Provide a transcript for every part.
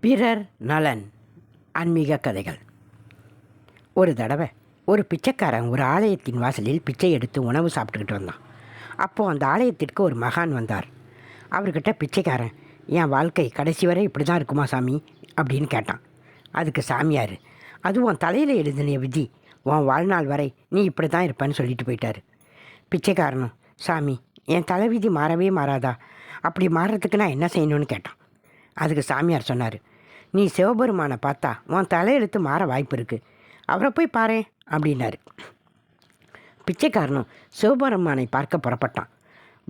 பிறர் நலன் ஆன்மீக கதைகள். ஒரு தடவை ஒரு பிச்சைக்காரன் ஒரு ஆலயத்தின் வாசலில் பிச்சை எடுத்து உணவு சாப்பிட்டுக்கிட்டு வந்தான். அப்போது அந்த ஆலயத்திற்கு ஒரு மகான் வந்தார். அவர்கிட்ட பிச்சைக்காரன் என் வாழ்க்கை கடைசி வரை இப்படி தான் இருக்குமா சாமி? அப்படின்னு கேட்டான். அதுக்கு சாமியார் அதுவும் உன் தலையில் எழுதின விதி உன் வாழ்நாள் வரை நீ இப்படி தான் இருப்பேன்னு சொல்லிட்டு போயிட்டார். பிச்சைக்காரனும் சாமி என் தலைவிதி மாறவே மாறாதா? அப்படி மாறுறதுக்கு நான் என்ன செய்யணும்னு கேட்டான். அதுக்கு சாமியார் சொன்னார். நீ சிவபெருமானை பார்த்தா உன் தலையெழுத்து மாற வாய்ப்பு இருக்குது அவரை போய் பாரேன் அப்படின்னாரு. பிச்சைக்காரனும் சிவபெருமானை பார்க்க புறப்பட்டான்.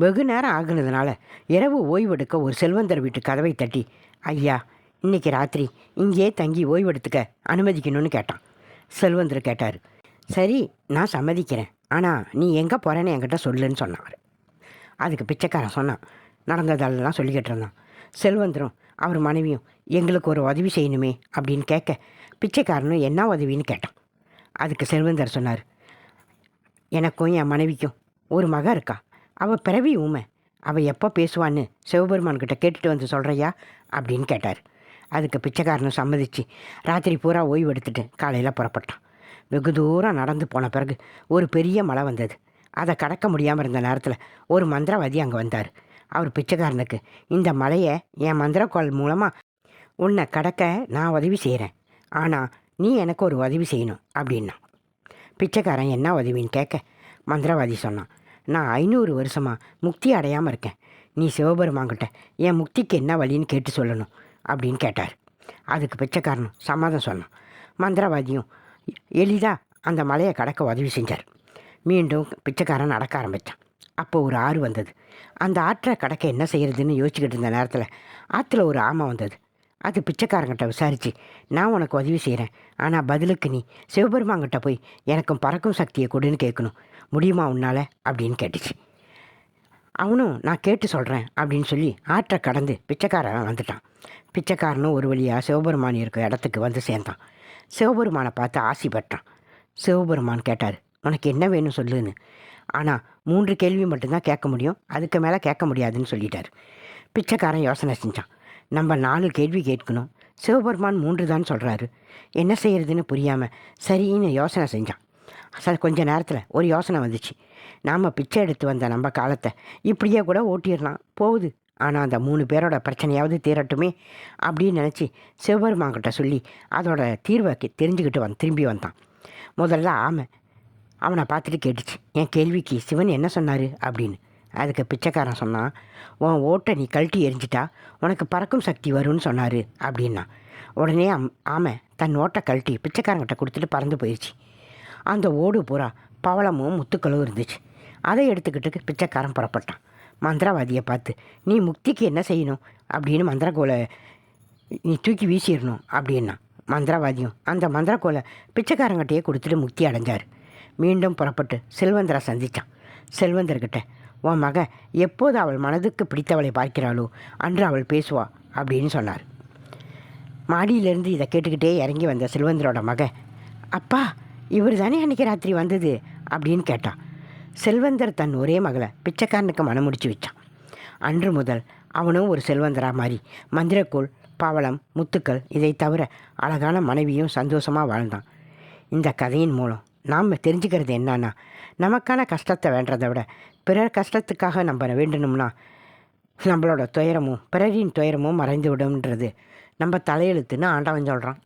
வெகு நேரம் ஆகுனதுனால இரவு ஓய்வெடுக்க ஒரு செல்வந்தர் வீட்டு கதவை தட்டி ஐயா இன்னைக்கு ராத்திரி இங்கேயே தங்கி ஓய்வெடுத்துக்க அனுமதிக்கணும்னு கேட்டான். செல்வந்தர் கேட்டார். சரி நான் சம்மதிக்கிறேன். ஆனால் நீ எங்கே போகிறேன்னு என்கிட்ட சொல்லுன்னு சொன்னார். அதுக்கு பிச்சைக்காரன் சொன்னான். நடந்ததெல்லாம் சொல்லிக்கிட்டு இருந்தான். செல்வந்தரும் அவர் மனைவியும் எங்களுக்கு ஒரு உதவி செய்யணுமே அப்படின்னு கேட்க பிச்சைக்காரனும் என்ன உதவின்னு கேட்டான். அதுக்கு செல்வந்தர் சொன்னார் எனக்கும் என் மனைவிக்கும் ஒரு மக இருக்கா. அவள் பிறவி ஊமை. அவள் எப்போ பேசுவான்னு சிவபெருமான் கிட்ட கேட்டுட்டு வந்து சொல்கிறியா அப்படின்னு கேட்டார். அதுக்கு பிச்சைக்காரனும் சம்மதிச்சு ராத்திரி பூரா ஓய்வு எடுத்துட்டு காலையில் புறப்பட்டான். வெகு தூரம் நடந்து போன பிறகு ஒரு பெரிய மழை வந்தது. அதை கடக்க முடியாமல் இருந்த நேரத்தில் ஒரு மந்திரவாதி அங்கே வந்தார். அவர் பிச்சைக்காரனுக்கு. இந்த மலையை என் மந்திரக்கோள் மூலமாக உன்னை கடக்க நான் உதவி செய்கிறேன் ஆனால் நீ எனக்கு ஒரு உதவி செய்யணும் அப்படின்னா. பிச்சைக்காரன் என்ன உதவின்னு கேட்க மந்திரவாதி சொன்னான் நான் ஐநூறு வருஷமாக முக்தி அடையாமல் இருக்கேன். நீ சிவபெருமான்கிட்ட என் முக்திக்கு என்ன வழின்னு கேட்டு சொல்லணும் அப்படின்னு கேட்டார். அதுக்கு பிச்சைக்காரனும் சம்மதம் சொன்னான். மந்திரவாதியும் எளிதாக அந்த மலையை கடக்க உதவி செஞ்சார். மீண்டும் பிச்சைக்காரன் நடக்க ஆரம்பித்தான் அப்போ ஒரு ஆறு வந்தது. அந்த ஆற்றை கடக்க என்ன செய்யறதுன்னு யோசிச்சுக்கிட்டு இருந்த நேரத்தில் ஆற்றுல ஒரு ஆமை வந்தது. அது பிச்சைக்காரங்கிட்ட விசாரித்து நான் உனக்கு உதவி செய்கிறேன் ஆனால் பதிலுக்கு நீ சிவபெருமான்கிட்ட போய் எனக்கும் பறக்கும் சக்தியை கொடுன்னு கேட்கணும். முடியுமா உன்னால்? அப்படின்னு கேட்டுச்சு. அவனும் நான் கேட்டு சொல்கிறேன் அப்படின்னு சொல்லி ஆற்றை கடந்து பிச்சைக்காரன் வந்துட்டான். பிச்சைக்காரனும் ஒரு வழியாக சிவபெருமான் இருக்க இடத்துக்கு வந்து சேர்ந்தான். சிவபெருமானை பார்த்து ஆசைப்பட்டான் சிவபெருமான் கேட்டார் உனக்கு என்ன வேணும் சொல்லுன்னு. ஆனால் மூன்று கேள்வி மட்டும்தான் கேட்க முடியும். அதுக்கு மேலே கேட்க முடியாதுன்னு சொல்லிட்டார். பிச்சைக்காரன் யோசனை செஞ்சான். நம்ம நாலு கேள்வி கேட்கணும். சிவபெருமான் மூன்று தான் சொல்கிறாரு என்ன செய்கிறதுன்னு புரியாமல் சரின்னு யோசனை செஞ்சான். சார் கொஞ்ச நேரத்தில் ஒரு யோசனை வந்துச்சு. நாம் பிச்சை எடுத்து வந்த நம்ம காலத்தை இப்படியே கூட ஓட்டிடலாம். போகுது. ஆனால் அந்த மூணு பேரோட பிரச்சனையாவது தீரட்டுமே அப்படின்னு நினச்சி சிவபெருமான்கிட்ட சொல்லி அதோட தீர்வை தெரிஞ்சுக்கிட்டு வந் திரும்பி வந்தான். முதல்ல ஆமை அவனை பார்த்துட்டு கேட்டுச்சு. என் கேள்விக்கு சிவன் என்ன சொன்னார் அப்படின்னு. அதுக்கு பிச்சைக்காரன் சொன்னான் உன் ஓட்டை நீ கழட்டி எரிஞ்சிட்டா உனக்கு பறக்கும் சக்தி வரும்னு சொன்னார் அப்படின்னா உடனே அம் ஆமை தன் ஓட்டை கழட்டி பிச்சைக்காரங்கிட்ட கொடுத்துட்டு பறந்து போயிடுச்சு அந்த ஓடு பூரா பவளமும் முத்துக்களும் இருந்துச்சு. அதை எடுத்துக்கிட்டு பிச்சைக்காரன் புறப்பட்டான். மந்திரவாதியை பார்த்து நீ முக்திக்கு என்ன செய்யணும்? அப்படின்னு மந்திரக்கோலை நீ தூக்கி வீசிடணும் அப்படின்னா மந்திரவாதியும் அந்த மந்திரக்கோலை பிச்சைக்காரங்கிட்டையே கொடுத்துட்டு முக்தி அடைஞ்சார். மீண்டும் புறப்பட்டு செல்வந்தரை சந்தித்தான் செல்வந்தர்கிட்ட உன் மக எப்போது அவள் மனதுக்கு பிடித்தவளை பார்க்கிறாளோ அன்று அவள் பேசுவா அப்படின்னு சொன்னார். மாடியிலேருந்து இதை கேட்டுக்கிட்டே இறங்கி வந்த செல்வந்தரோட மக அப்பா இவர் தானே அன்றைக்கி ராத்திரி வந்தது? அப்படின்னு கேட்டான். செல்வந்தர் தன் ஒரே மகளை பிச்சைக்காரனுக்கு மனம் முடிச்சு வச்சான். அன்று முதல் அவனும் ஒரு செல்வந்தரா மாறி மந்திரக்கோள் பவளம் முத்துக்கள் இதை தவிர அழகான மனைவியும் சந்தோஷமாக வாழ்ந்தான். இந்த கதையின் மூலம் நாம் தெரிஞ்சுக்கிறது என்னன்னா நமக்கான கஷ்டத்தை வேண்டதை விட பிறர் கஷ்டத்துக்காக நம்ம வேண்டணும்னா நம்மளோட துயரமும் பிறரின் துயரமும் மறைந்து விடும்ன்றது நம்ம தலையெழுத்துன்னு ஆண்டவன் சொல்கிறான்